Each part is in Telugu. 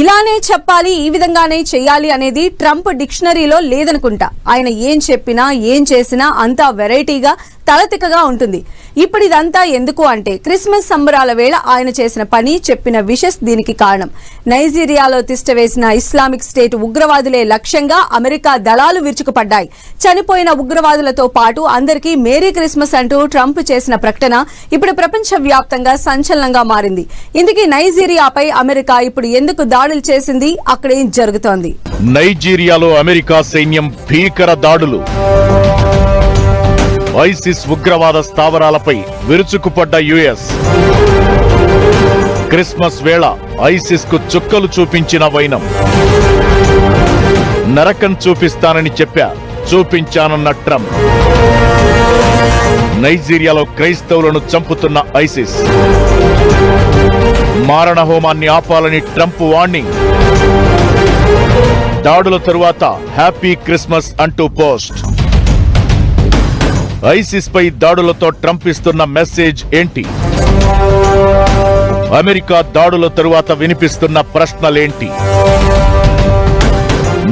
ఇలానే చెప్పాలి ఈ విధంగానే చెయ్యాలి అనేది ట్రంప్ డిక్షనరీలో లేదనుకుంటా. ఆయన ఏం చెప్పినా ఏం చేసినా అంతా వెరైటీగా తలతికగా ఉంటుంది. ఇప్పుడు ఇదంతా ఎందుకు అంటే క్రిస్మస్ సంబరాల వేళ ఆయన చేసిన పని చెప్పిన విషస్ దీనికి కారణం. నైజీరియాలో తిష్టవేసిన ఇస్లామిక్ స్టేట్ ఉగ్రవాదులే లక్ష్యంగా అమెరికా దళాలు విరుచుకుపడ్డాయి. చనిపోయిన ఉగ్రవాదులతో పాటు అందరికీ మేరీ క్రిస్మస్ అంటూ ట్రంప్ చేసిన ప్రకటన ఇప్పుడు ప్రపంచవ్యాప్తంగా సంచలనంగా మారింది. ఇందుకే నైజీరియాపై అమెరికా ఇప్పుడు ఎందుకు దాడులు చేసింది అక్కడేం జరుగుతోంది. నైజీరియాలో అమెరికా సైన్యం భీకర దాడులు. ఐసిస్ ఉగ్రవాద స్థావరాలపై విరుచుకుపడ్డ యుఎస్. క్రిస్మస్ వేళ ఐసిస్కు చుక్కలు చూపించిన వైనం. నరకం చూపిస్తానని చెప్పా చూపించానన్న ట్రంప్. నైజీరియాలో క్రైస్తవులను చంపుతున్న ఐసిస్. మారణ హోమాన్ని ఆపాలని ట్రంప్ వార్నింగ్. దాడుల తరువాత హ్యాపీ క్రిస్మస్ అంటూ పోస్ట్. ఐసిస్ పై దాడులతో ట్రంప్ ఇస్తున్న మెసేజ్ ఏంటి? అమెరికా దాడుల తరువాత వినిపిస్తున్న ప్రశ్నలేంటి?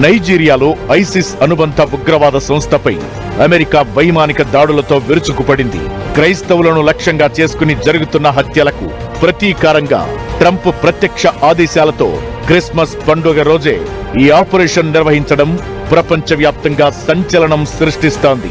నైజీరియాలో ఐసిస్ అనుబంధ ఉగ్రవాద సంస్థపై అమెరికా వైమానిక దాడులతో విరుచుకుపడింది. క్రైస్తవులను లక్ష్యంగా చేసుకుని జరుగుతున్న హత్యలకు ప్రతీకారంగా ట్రంప్ ప్రత్యక్ష ఆదేశాలతో క్రిస్మస్ పండుగ రోజే ఈ ఆపరేషన్ నిర్వహించడం ప్రపంచవ్యాప్తంగా సంచలనం సృష్టిస్తోంది.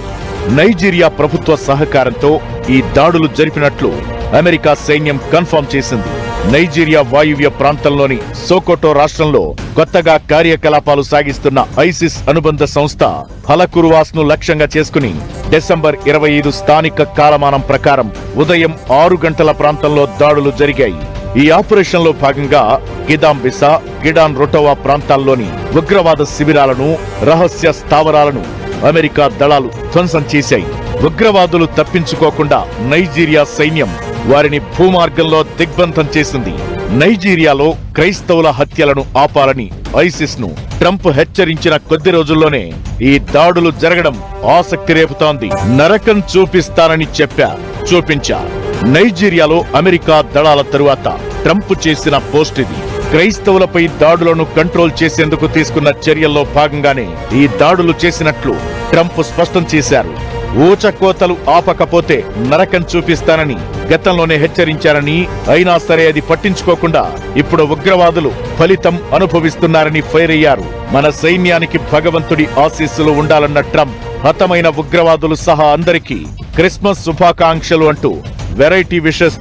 నైజీరియా ప్రభుత్వ సహకారంతో ఈ దాడులు జరిపినట్లు అమెరికా సైన్యం కన్ఫర్మ్ చేసింది. నైజీరియా వాయువ్య ప్రాంతంలోని సోకోటో రాష్ట్రంలో కొత్తగా కార్యకలాపాలు సాగిస్తున్న ఐసిస్ అనుబంధ సంస్థ హలకురువాస్ను లక్ష్యంగా చేసుకుని డిసెంబర్ ఇరవై ఐదు స్థానిక కాలమానం ప్రకారం ఉదయం ఆరు గంటల ప్రాంతంలో దాడులు జరిగాయి. ఈ ఆపరేషన్లో భాగంగా గిదాంబిసా గిడాన్ రొటోవా ప్రాంతాల్లోని ఉగ్రవాద శిబిరాలను రహస్య స్థావరాలను అమెరికా దళాలు ధ్వంసం చేశాయి. ఉగ్రవాదులు తప్పించుకోకుండా నైజీరియా సైన్యం వారిని భూమార్గంలో దిగ్బంధం చేసింది. నైజీరియాలో క్రైస్తవుల హత్యలను ఆపాలని ఐసిస్ను ట్రంప్ హెచ్చరించిన కొద్ది రోజుల్లోనే ఈ దాడులు జరగడం ఆసక్తి రేపుతోంది. నరకం చూపిస్తానని చెప్పా చూపించా. నైజీరియాలో అమెరికా దళాల తరువాత ట్రంప్ చేసిన పోస్ట్ ఇది. క్రైస్తవులపై దాడులను కంట్రోల్ చేసేందుకు తీసుకున్న చర్యల్లో భాగంగానే ఈ దాడులు చేసినట్లు ట్రంప్ స్పష్టం చేశారు. ఊచకోతలు ఆపకపోతే నరకం చూపిస్తానని గతంలోనే హెచ్చరించారని అయినా సరే అది పట్టించుకోకుండా ఇప్పుడు ఉగ్రవాదులు ఫలితం అనుభవిస్తున్నారని ఫైర్ అయ్యారు. మన సైన్యానికి భగవంతుడి ఆశీస్సులు ఉండాలన్న ట్రంప్ హతమైన ఉగ్రవాదులు సహా అందరికీ క్రిస్మస్ శుభాకాంక్షలు అంటూ వెరైటీ విషెస్